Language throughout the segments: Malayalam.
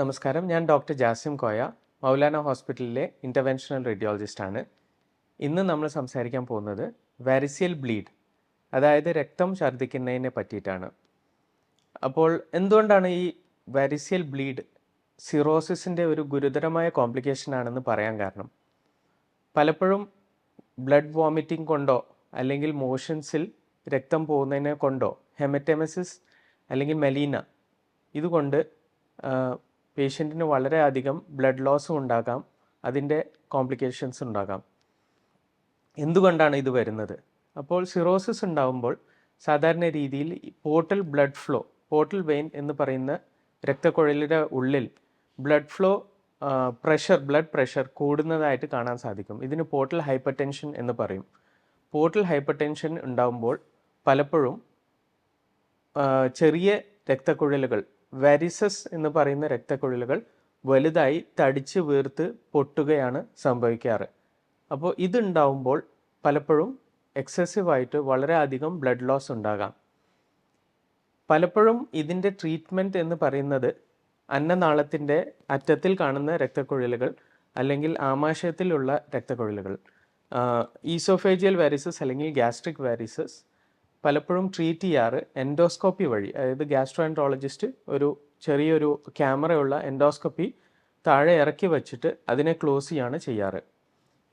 നമസ്കാരം. ഞാൻ ഡോക്ടർ ജാസിം കോയ മൗലാന ഹോസ്പിറ്റലിലെ ഇന്റർവെൻഷണൽ റേഡിയോളജിസ്റ്റാണ് ഇന്ന് നമ്മൾ സംസാരിക്കാൻ പോകുന്നത് വാരിസിയൽ ബ്ലീഡ് അതായത് രക്തം ഛർദ്ദിക്കുന്നതിനെ പറ്റിയിട്ടാണ്. അപ്പോൾ എന്തുകൊണ്ടാണ് ഈ വാരിസിയൽ ബ്ലീഡ് സിറോസിസിന്റെ ഒരു ഗുരുതരമായ കോംപ്ലിക്കേഷൻ ആണെന്ന് പറയാൻ കാരണം? പലപ്പോഴും ബ്ലഡ് വോമിറ്റിംഗ് കൊണ്ടോ അല്ലെങ്കിൽ മോഷൻസിൽ രക്തം പോകുന്നതിനെ കൊണ്ടോ ഹെമറ്റെമസിസ് അല്ലെങ്കിൽ മെലീന ഇതുകൊണ്ട് പേഷ്യന്റിന് വളരെയധികം ബ്ലഡ് ലോസും ഉണ്ടാകാം. അതിന്റെ കോംപ്ലിക്കേഷൻസ് ഉണ്ടാകാം. എന്തുകൊണ്ടാണ് ഇത് വരുന്നത്? അപ്പോൾ സിറോസിസ് ഉണ്ടാകുമ്പോൾ സാധാരണ രീതിയിൽ portal blood flow portal vein എന്ന് പറയുന്ന രക്തക്കുഴലിന്റെ ഉള്ളിൽ blood flow pressure blood pressure കൂടുന്നതായിട്ട് കാണാൻ സാധിക്കും. ഇതിന് പോർട്ടൽ ഹൈപ്പർ ടെൻഷൻ എന്ന് പറയും. പോർട്ടൽ ഹൈപ്പർ ടെൻഷൻ ഉണ്ടാകുമ്പോൾ പലപ്പോഴും ചെറിയ രക്തക്കുഴലുകൾ വാരിസസ് എന്ന് പറയുന്ന രക്തക്കുഴലുകൾ വലുതായി തടിച്ച് വീർത്ത് പൊട്ടുകയാണ് സംഭവിക്കാറ്. അപ്പോൾ ഇതുണ്ടാവുമ്പോൾ പലപ്പോഴും എക്സസീവായിട്ട് വളരെയധികം ബ്ലഡ് ലോസ് ഉണ്ടാകാം. പലപ്പോഴും ഇതിന്റെ ട്രീറ്റ്മെന്റ് എന്ന് പറയുന്നത് അന്നനാളത്തിന്റെ അറ്റത്തിൽ കാണുന്ന രക്തക്കുഴലുകൾ അല്ലെങ്കിൽ ആമാശയത്തിലുള്ള രക്തക്കുഴലുകൾ. ഈസോഫേജിയൽ വാരിസസ് അല്ലെങ്കിൽ ഗ്യാസ്ട്രിക് വാരിസസ് പലപ്പോഴും ട്രീറ്റ് ചെയ്യാറ് എൻഡോസ്കോപ്പി വഴി. അതായത് ഗ്യാസ്ട്രോൻട്രോളജിസ്റ്റ് ഒരു ചെറിയൊരു ക്യാമറയുള്ള എൻഡോസ്കോപ്പി താഴെ ഇറക്കി വെച്ചിട്ട് അതിനെ ക്ലോസ് ചെയ്യാണ് ചെയ്യാറ്.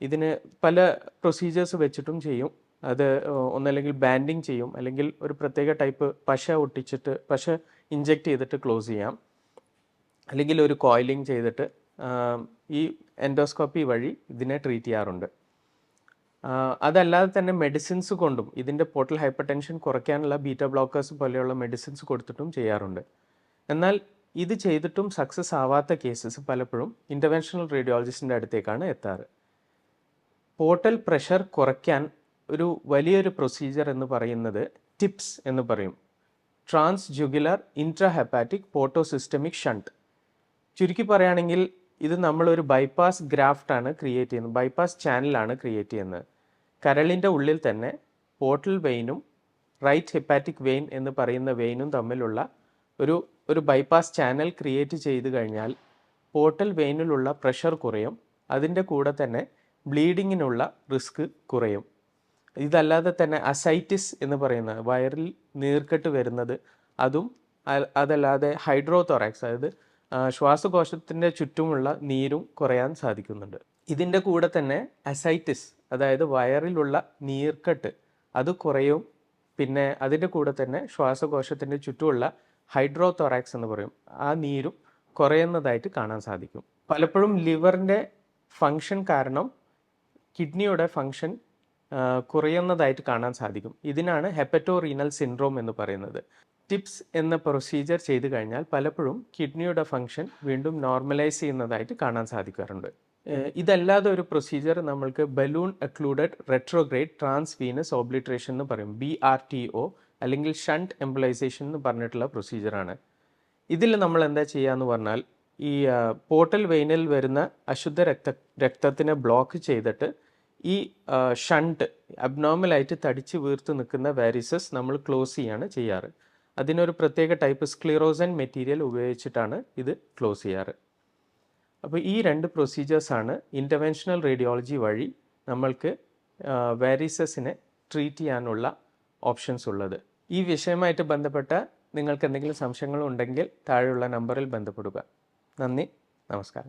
ഇതിന് പല പ്രൊസീജിയേഴ്സ് വെച്ചിട്ടും ചെയ്യും. അത് ഒന്നല്ലെങ്കിൽ ബാൻഡിങ് ചെയ്യും. അല്ലെങ്കിൽ ഒരു പ്രത്യേക ടൈപ്പ് പശ ഒട്ടിച്ചിട്ട് പശ ഇഞ്ചെക്ട് ചെയ്തിട്ട് ക്ലോസ് ചെയ്യാം. അല്ലെങ്കിൽ ഒരു കോയിലിംഗ് ചെയ്തിട്ട് ഈ എൻഡോസ്കോപ്പി വഴി ഇതിനെ ട്രീറ്റ് ചെയ്യാറുണ്ട്. അതല്ലാതെ തന്നെ മെഡിസിൻസ് കൊണ്ടും ഇതിന്റെ പോർട്ടൽ ഹൈപ്പർ ടെൻഷൻ കുറയ്ക്കാനുള്ള ബീറ്റ ബ്ലോക്കേഴ്സ് പോലെയുള്ള മെഡിസിൻസ് കൊടുത്തിട്ടും ചെയ്യാറുണ്ട്. എന്നാൽ ഇത് ചെയ്തിട്ടും സക്സസ് ആവാത്ത കേസസ് പലപ്പോഴും ഇന്റർവെൻഷണൽ റേഡിയോളജിസ്റ്റിന്റെ അടുത്തേക്കാണ് എത്താറ്. പോർട്ടൽ പ്രഷർ കുറയ്ക്കാൻ ഒരു വലിയൊരു പ്രൊസീജിയർ എന്ന് പറയുന്നത് ടിപ്സ് എന്ന് പറയും. Transjugular intrahepatic portosystemic shunt ചുരുക്കി പറയുകയാണെങ്കിൽ ഇത് നമ്മളൊരു ബൈപ്പാസ് ഗ്രാഫ്റ്റ് ആണ് ക്രിയേറ്റ് ചെയ്യുന്നത്. ബൈപ്പാസ് ചാനലാണ് ക്രിയേറ്റ് ചെയ്യുന്നത്. കരളിന്റെ ഉള്ളിൽ തന്നെ പോർട്ടൽ വെയിനും റൈറ്റ് ഹെപ്പാറ്റിക് വെയിൻ എന്ന് പറയുന്ന വെയിനും തമ്മിലുള്ള ഒരു ഒരു ബൈപ്പാസ് ചാനൽ ക്രിയേറ്റ് ചെയ്ത് കഴിഞ്ഞാൽ പോർട്ടൽ വെയിനിലുള്ള പ്രഷർ കുറയും. അതിന്റെ കൂടെ തന്നെ ബ്ലീഡിങ്ങിനുള്ള റിസ്ക് കുറയും. ഇതല്ലാതെ തന്നെ അസൈറ്റിസ് എന്ന് പറയുന്ന വയറിൽ നീർക്കെട്ട് വരുന്നത് അതും അതല്ലാതെ ഹൈഡ്രോതൊറാക്സ് അതായത് ശ്വാസകോശത്തിന്റെ ചുറ്റുമുള്ള നീരും കുറയാൻ സാധിക്കുന്നുണ്ട്. ഇതിന്റെ കൂടെ തന്നെ അസൈറ്റിസ് അതായത് വയറിലുള്ള നീർക്കെട്ട് അത് കുറയും. പിന്നെ അതിന്റെ കൂടെ തന്നെ ശ്വാസകോശത്തിന്റെ ചുറ്റുമുള്ള ഹൈഡ്രോതൊറാക്സ് എന്ന് പറയും. ആ നീരും കുറയുന്നതായിട്ട് കാണാൻ സാധിക്കും. പലപ്പോഴും ലിവറിന്റെ ഫങ്ഷൻ കാരണം കിഡ്നിയുടെ ഫങ്ഷൻ കുറയുന്നതായിട്ട് കാണാൻ സാധിക്കും. ഇതിനാണ് ഹെപ്പറ്റോറീനൽ സിൻഡ്രോം എന്ന് പറയുന്നത്. ടിപ്സ് എന്ന പ്രൊസീജിയർ ചെയ്തു കഴിഞ്ഞാൽ പലപ്പോഴും കിഡ്നിയുടെ ഫങ്ഷൻ വീണ്ടും നോർമലൈസ് ചെയ്യുന്നതായിട്ട് കാണാൻ സാധിക്കാറുണ്ട്. ഇതല്ലാതെ ഒരു പ്രൊസീജിയർ നമ്മൾക്ക് balloon occluded retrograde transvenous obliteration എന്ന് പറയും. ബി ആർ ടി ഒ അല്ലെങ്കിൽ ഷണ്ട് എംബലൈസേഷൻ എന്ന് പറഞ്ഞിട്ടുള്ള പ്രൊസീജിയറാണ് ഇതിൽ നമ്മൾ എന്താ ചെയ്യാന്ന് പറഞ്ഞാൽ ഈ പോർട്ടൽ വെയിനിൽ വരുന്ന അശുദ്ധ രക്ത രക്തത്തിനെ ബ്ലോക്ക് ചെയ്തിട്ട് ഈ ഷണ്ട് അബ്നോർമലായിട്ട് തടിച്ച് വീർത്ത് നിൽക്കുന്ന വാരിസസ് നമ്മൾ ക്ലോസ് ചെയ്യാണ് ചെയ്യാറ്. അതിനൊരു പ്രത്യേക ടൈപ്പ് സ്ക്ലിറോസൻ മെറ്റീരിയൽ ഉപയോഗിച്ചിട്ടാണ് ഇത് ക്ലോസ് ചെയ്യാറ്. അപ്പോൾ ഈ രണ്ട് പ്രൊസീജിയേഴ്സാണ് ഇന്റർവെൻഷണൽ റേഡിയോളജി വഴി നമ്മൾക്ക് വാരീസസിനെ ട്രീറ്റ് ചെയ്യാനുള്ള ഓപ്ഷൻസ് ഉള്ളത്. ഈ വിഷയമായിട്ട് ബന്ധപ്പെട്ട നിങ്ങൾക്ക് എന്തെങ്കിലും സംശയങ്ങളുണ്ടെങ്കിൽ താഴെയുള്ള നമ്പറിൽ ബന്ധപ്പെടുക. നന്ദി നമസ്കാരം.